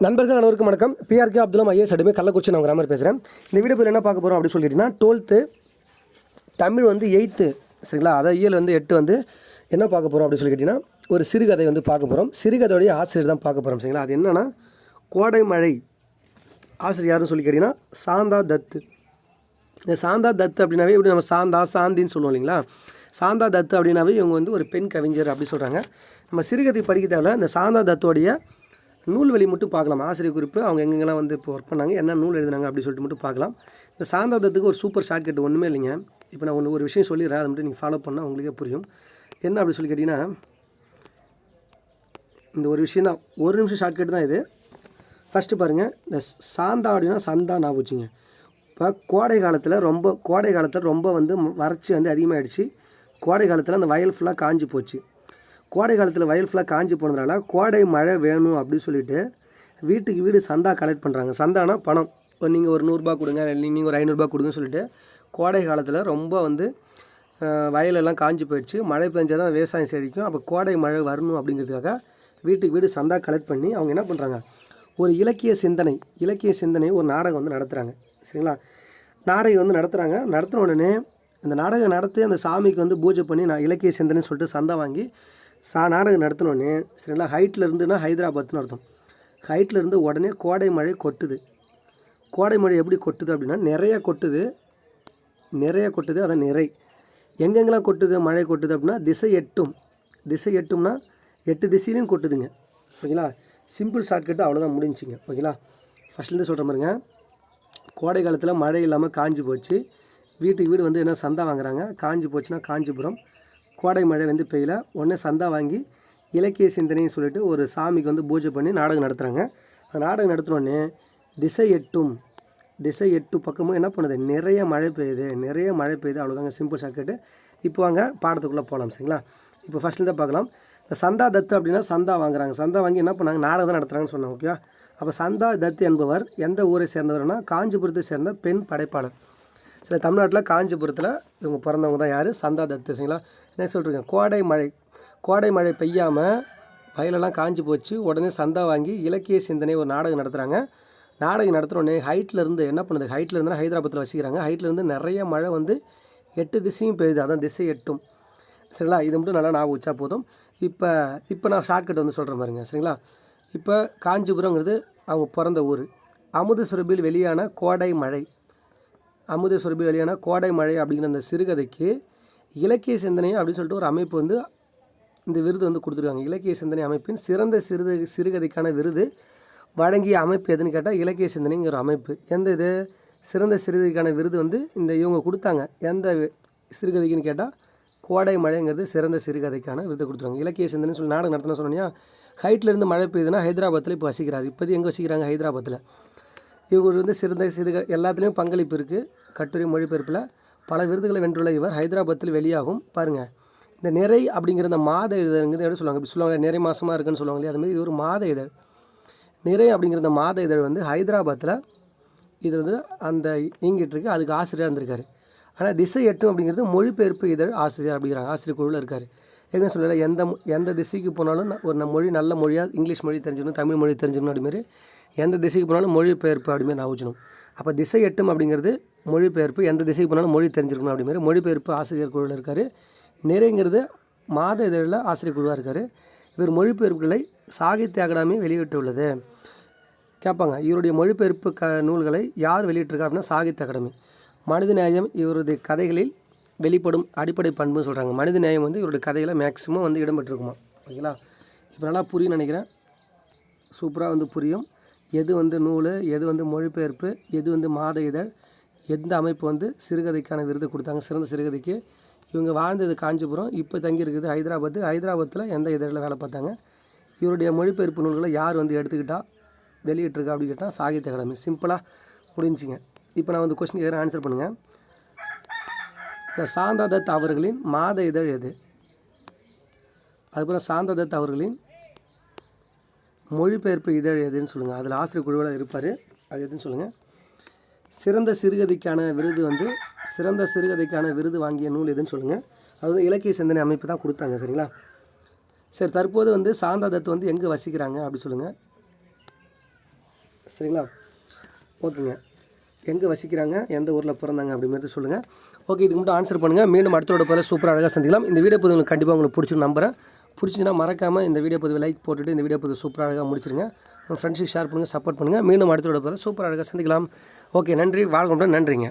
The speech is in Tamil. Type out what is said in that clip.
நண்பர்கள் அனைவருக்கும் வணக்கம். பிஆர்கே அப்துல்லாம் ஐஎஸ் அடிமை கள்ளக்குறிச்சி நான் கிராமர் பேசுகிறேன் இந்த வீடியோ என்ன பார்க்க போகிறோம் அப்படின்னு சொல்லிட்டீங்கன்னா டுவெல்த்து தமிழ் வந்து எயித்து சரிங்களா? அதாவது இயல் வந்து எட்டு வந்து என்ன பார்க்க போகிறோம் அப்படின்னு சொல்லி கேட்டிங்கன்னா ஒரு சிறுகதை வந்து பார்க்க போகிறோம் சிறுகதையுடைய ஆசிரியர் தான் பார்க்க போகிறோம் சரிங்களா? அது என்னென்னா கோடை மழை ஆசிரியர் யாருன்னு சொல்லி கேட்டிங்கன்னா சாந்தா தத்து இந்த சாந்தா தத்து அப்படின்னாவே இப்படி நம்ம சாந்தா சாந்தின்னு சொல்லுவோம் இல்லைங்களா? சாந்தா தத்து அப்படின்னாவே இவங்க வந்து ஒரு பெண் கவிஞர் அப்படி சொல்கிறாங்க நம்ம சிறுகதை படிக்க தேவையில்ல. இந்த சாந்தா தத்துவோடைய நூல்வெளி மட்டும் பார்க்கலாம். ஆசிரியர் குறிப்பு அவங்க எங்கெங்கெல்லாம் வந்து இப்போ ஒர்க் பண்ணாங்க என்ன நூல் எழுதினாங்க அப்படின்னு சொல்லிட்டு மட்டும் பார்க்கலாம். இந்த சாந்தாதத்துக்கு ஒரு சூப்பர் ஷார்ட்கட் ஒன்றுமே இல்லைங்க. இப்போ நான் ஒன்று ஒரு விஷயம் சொல்லிடுறேன். அதை மட்டும் நீங்கள் ஃபாலோ பண்ணால் உங்களுக்கே புரியும். என்ன அப்படி சொல்லி கேட்டிங்கன்னா இந்த ஒரு விஷயம் தான். ஒரு நிமிஷம் ஷார்ட்கட் தான் இது. ஃபஸ்ட்டு பாருங்கள் இந்த சாந்தா அப்படின்னா சந்தா நான் வச்சுங்க இப்போ கோடை காலத்தில் ரொம்ப கோடை காலத்தில் ரொம்ப வந்து வறட்சி வந்து அதிகமாகிடுச்சு கோடை காலத்தில் அந்த வயல் ஃபுல்லாக காஞ்சி போச்சு. கோடை காலத்தில் வயல் ஃபுல்லாக காஞ்சு போனதுனால கோடை மழை வேணும் அப்படின்னு சொல்லிட்டு வீட்டுக்கு வீடு சந்தா கலெக்ட் பண்ணுறாங்க சந்தானா பணம். இப்போ நீங்கள் ஒரு நூறுரூபா கொடுங்க நீங்கள் ஒரு ஐநூறுரூபா கொடுங்கன்னு சொல்லிட்டு கோடை காலத்தில் ரொம்ப வந்து வயலெல்லாம் காஞ்சு போயிடுச்சு. மழை பெஞ்சால் தான் விவசாயம் செழிக்கும் அப்போ கோடை மழை வரணும் அப்படிங்கிறதுக்காக வீட்டுக்கு வீடு சந்தா கலெக்ட் பண்ணி அவங்க என்ன பண்ணுறாங்க ஒரு இலக்கிய சிந்தனை இலக்கிய சிந்தனை ஒரு நாடகம் வந்து நடத்துகிறாங்க சரிங்களா? நாடகம் வந்து நடத்துகிறாங்க நடத்தின உடனே அந்த நாடகம் நடத்தி அந்த சாமிக்கு வந்து பூஜை பண்ணி நான் இலக்கிய சிந்தனைன்னு சொல்லிட்டு சந்தை வாங்கி சா நாடகம் நடத்தினோன்னே சரி சரிங்களா ஹைட்டில் இருந்துன்னா ஹைதராபாத்னு அர்த்தம். ஹைட்டில் இருந்து உடனே கோடை மழை கொட்டுது. கோடை மழை எப்படி கொட்டுது அப்படின்னா நிறைய கொட்டுது. நிறைய கொட்டுது அதான் நிறை. எங்கெங்கெல்லாம் கொட்டுது மழை கொட்டுது அப்படின்னா திசை எட்டும். திசை எட்டும்னா எட்டு திசையிலையும் கொட்டுதுங்க. ஓகேங்களா? சிம்பிள் ஷார்ட்கட்டு அவ்வளோதான் முடிஞ்சுங்க. ஓகேங்களா? ஃபஸ்ட்லேருந்து சொல்கிற மாதிரிங்க கோடை காலத்தில் மழை இல்லாமல் காஞ்சி போச்சு. வீட்டுக்கு வீடு வந்து என்ன சந்தா வாங்குறாங்க? காஞ்சி போச்சுன்னா காஞ்சிபுரம் கோடை மழை வந்து பெய்யல. உடனே சந்தா வாங்கி இலக்கிய சிந்தனைன்னு சொல்லிட்டு ஒரு சாமிக்கு வந்து பூஜை பண்ணி நாடகம் நடத்துகிறாங்க அந்த நாடகம் நடத்தினோடனே திசை எட்டும். திசை எட்டு பக்கமும் என்ன பண்ணுது? நிறைய மழை பெய்யுது. நிறைய மழை பெய்யுது. அவ்வளோதாங்க சிம்பிள் ஷார்ட்கட்டு இப்போ வாங்க பாடத்துக்குள்ளே போகலாம் சரிங்களா? இப்போ ஃபஸ்ட்டில் தான் பார்க்கலாம். இந்த சந்தா தத்து அப்படின்னா சந்தா வாங்குறாங்க. சந்தா வாங்கி என்ன பண்ணாங்க? நாடகம் தான் நடத்துகிறாங்கன்னு சொன்னாங்க ஓகேவா அப்போ சந்தா தத்து என்பவர் எந்த ஊரை சேர்ந்தவர்னா காஞ்சிபுரத்தை சேர்ந்த பெண் படைப்பாளர். சில தமிழ்நாட்டில் காஞ்சிபுரத்தில் இவங்க பிறந்தவங்க தான் யார்? சந்தா தத்து சரிங்களா? என்ன சொல்கிறீங்க கோடை மழை கோடை மழை பெய்யாமல் வயலெல்லாம் காஞ்சி போச்சு. உடனே சந்தா வாங்கி இலக்கிய சிந்தனை ஒரு நாடகம் நடத்துகிறாங்க நாடகம் நடத்துகிறோடனே உடனே ஹைட்டில் இருந்து என்ன பண்ணுது? ஹைட்டில் ஹைதராபாத்தில் வசிக்கிறாங்க. ஹைட்லேருந்து நிறைய மழை வந்து எட்டு திசையும் பெய்யுது. அதான் திசை எட்டும். சரிங்களா? இது மட்டும் நல்லா ஞாபகம் வச்சா போதும். இப்போ இப்போ நான் ஷார்ட்கட் வந்து சொல்கிறேன் பாருங்க. சரிங்களா? இப்போ காஞ்சிபுரங்கிறது அவங்க பிறந்த ஊர். அமுத சுரபியில் வெளியான கோடை மழை. அமுத சுரபியில் வெளியான கோடை மழை அப்படிங்கிற அந்த சிறுகதைக்கு இலக்கிய சிந்தனை அப்படின்னு சொல்லிட்டு ஒரு அமைப்பு வந்து இந்த விருது வந்து கொடுத்துருக்காங்க. இலக்கிய சிந்தனை அமைப்பின் சிறந்த சிறுதை சிறுகதைக்கான விருது வழங்கிய அமைப்பு எதுன்னு கேட்டால் இலக்கிய சிந்தனைங்கிற ஒரு அமைப்பு. எந்த இது? சிறந்த சிறுகதைக்கான விருது வந்து இந்த இவங்க கொடுத்தாங்க. எந்த வி- சிறுகதைக்குன்னு கேட்டால் கோடை மழைங்கிறது சிறந்த சிறுகதைக்கான விருது கொடுத்துருவாங்க இலக்கிய சிந்தனைன்னு சொல்லி நாடகம் நடத்தின சொன்னோன்னா ஹைட்லேருந்து மழை பெய்யுதுன்னா ஹைதராபாத்தில் இப்போ வசிக்கிறார். இப்போது எங்கே வசிக்கிறாங்க ஹைதராபாத்தில் இவர் வந்து சிறந்த சிறுக எல்லாத்துலேயும் பங்களிப்பு இருக்குது கட்டுரை மொழிபெயர்ப்பில் பல விருதுகளை வென்றுள்ள இவர் ஹைதராபாத்தில் வெளியாகும். பாருங்கள் இந்த நிறை அப்படிங்கிற இந்த மாத இதழ்ங்கிறது எப்படி சொல்லுவாங்க? இப்படி சொல்லுவாங்க நிறை மாதமாக இருக்குன்னு சொல்லுவாங்க இல்லையா அதுமாதிரி இது ஒரு மாத இதழ். நிறை அப்படிங்கிற இந்த மாத இதழ் வந்து ஹைதராபாத்தில் இது வந்து அந்த இயங்கிட்டு இருக்கு. அதுக்கு ஆசிரியராக இருந்திருக்காரு. ஆனால் திசை எட்டும் அப்படிங்கிறது மொழிபெயர்ப்பு இதழ் ஆசிரியர் அப்படிங்கிறாங்க. ஆசிரியர் குழுவில் இருக்கார். என்ன சொல்லல. எந்த எந்த திசைக்கு போனாலும் ஒரு மொழி நல்ல மொழியாக இங்கிலீஷ் மொழி தெரிஞ்சுக்கணும் தமிழ் மொழி தெரிஞ்சுக்கணும் அப்படிமாரி எந்த திசைக்கு போனாலும் மொழிபெயர்ப்பு அப்படிமாரி நான் ஊச்சணும் அப்போ திசை எட்டும் அப்படிங்கிறது மொழிபெயர்ப்பு எந்த திசைக்கு போனாலும் மொழி தெரிஞ்சிருக்கணும் அப்படிங்கிற மொழிபெயர்ப்பு ஆசிரியர் குழுவில் இருக்கார். நிறைங்கிறது மாத இதழில் ஆசிரியர் குழுவாக இருக்கார். இவர் மொழிபெயர்ப்புகளை சாகித்ய அகாடமி வெளியிட்டுள்ளது. கேட்பாங்க இவருடைய மொழிபெயர்ப்பு க நூல்களை யார் வெளியிட்டிருக்கா அப்படின்னா சாகித்ய அகாடமி. மனித நேயம் இவரது கதைகளில் வெளிப்படும் அடிப்படை பண்புன்னு சொல்கிறாங்க மனித நேயம் வந்து இவருடைய கதையில் மேக்ஸிமம் வந்து இடம்பெற்றிருக்குமா ஓகேங்களா? இப்போ நல்லா புரியும் நினைக்கிறேன். சூப்பராக வந்து புரியும். எது வந்து நூல் எது வந்து மொழிபெயர்ப்பு எது வந்து மாத இதழ் எந்த அமைப்பு வந்து சிறுகதைக்கான விருது கொடுத்தாங்க சிறந்த சிறுகதைக்கு. இவங்க வாழ்ந்தது காஞ்சிபுரம் இப்போ தங்கியிருக்குது ஹைதராபாத்து. ஹைதராபாத்தில் எந்த இதழில் வேலை பார்த்தாங்க? இவருடைய மொழிபெயர்ப்பு நூல்களை யார் வந்து எடுத்துக்கிட்டா வெளியிட்டிருக்கா அப்படின்னு கேட்டால் சாகித்ய அகாடமி. சிம்பிளாக முடிஞ்சுங்க. இப்போ நான் வந்து கொஸ்டின் கேட்குறேன் ஆன்சர் பண்ணுங்கள் இந்த சாந்தா தத் அவர்களின் மாத இதழ் எது? அதுக்கப்புறம் சாந்தா தத் அவர்களின் மொழிபெயர்ப்பு இதழ் எதுன்னு சொல்லுங்கள் அதில் ஆசிரியர் குழுவில் இருப்பார். அது எதுன்னு சொல்லுங்கள் சிறந்த சிறுகதைக்கான விருது வந்து சிறந்த சிறுகதைக்கான விருது வாங்கிய நூல் எதுன்னு சொல்லுங்கள் அது வந்து இலக்கிய சிந்தனை அமைப்பு தான் கொடுத்தாங்க சரிங்களா? சரி தற்போது வந்து சாந்தா தத் வந்து எங்கே வசிக்கிறாங்க அப்படி சொல்லுங்கள் சரிங்களா? ஓகேங்க. எங்கே வசிக்கிறாங்க? எந்த ஊரில் பிறந்தாங்க அப்படிங்கிறது சொல்லுங்கள் ஓகே இதுக்கு மட்டும் ஆன்சர் பண்ணுங்கள் மீண்டும் அடுத்தோட போல சூப்பராக அழகாக சந்திக்கலாம். இந்த வீடியோ பதிவு உங்களுக்கு கண்டிப்பாக உங்களுக்கு பிடிச்சி நம்புகிறேன் பிடிச்சிங்கன்னா மறக்காமல் இந்த வீடியோ பதிவு லைக் போட்டுட்டு இந்த வீடியோ பதிவு சூப்பராக அழகாக முடிச்சிருங்க. உங்கள் ஃப்ரெண்ட்ஸுக்கு ஷேர் பண்ணுங்கள் சப்போர்ட் பண்ணுங்கள் மீண்டும் அடுத்தோட போல சூப்பராக அழகாக சந்திக்கலாம். ஓகே நன்றி. வாழ்க்கை நன்றிங்க.